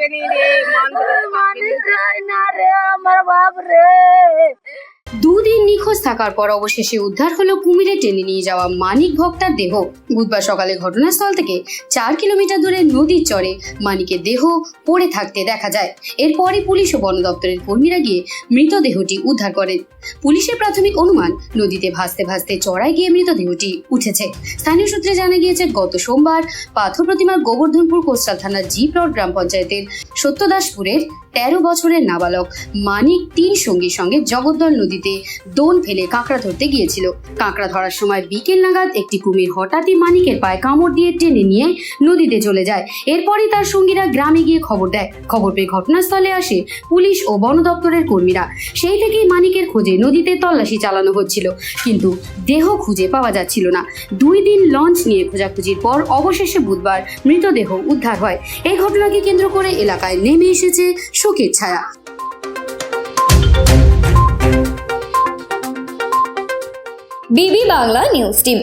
পাবেনি রে মানুষ না রে আমার বাপ রে। নিখোঁজ থাকার পর অবশেষে উদ্ধার হলো কুমিরে টেনে নিয়ে যাওয়া মানিক ভক্তার দেহ। বুধবার সকালে ঘটনাস্থল থেকে চার কিলোমিটার দূরে নদীর চরে মানিকের দেহ পড়ে থাকতে দেখা যায়। এরপরই পুলিশ ও বন দপ্তরের কর্মীরা গিয়ে মৃতদেহটি উদ্ধার করেন। পুলিশের প্রাথমিক অনুমান, নদীতে ভাসতে ভাসতে চড়ায় গিয়ে মৃতদেহটি উঠেছে। স্থানীয় সূত্রে জানা গিয়েছে, গত সোমবার পাথর প্রতিমার গোবর্ধনপুর কোস্টাল থানার জিপ প্লট গ্রাম পঞ্চায়েতের সত্যদাসপুরের তেরো বছরের নাবালক মানিক তিন সঙ্গীর সঙ্গে জগদ্দল নদীতে দোন ফেলে কাঁকড়া ধরতে গিয়েছিল। কাঁকড়া ধরার সময় বিকেল নাগাদ একটি কুমির হঠাৎই মানিকের পায়ে কামড় দিয়ে টেনে নিয়ে নদীতে চলে যায়। এরপরই তার সঙ্গীরা গ্রামে গিয়ে খবর দেয়। খবর পেয়ে ঘটনাস্থলে আসে পুলিশ ও বন দপ্তরের কর্মীরা। সেই থেকেই মানিকের খোঁজে নদীতে তল্লাশি চালানো হচ্ছিল। কিন্তু দেহ খুঁজে পাওয়া যাচ্ছিল না। দুই দিন লঞ্চ নিয়ে খোঁজাখুঁজির পর অবশেষে বুধবার মৃতদেহ উদ্ধার হয়। এই ঘটনাকে কেন্দ্র করে এলাকায় নেমে এসেছে শোকের ছায়া। BB Bangla news team.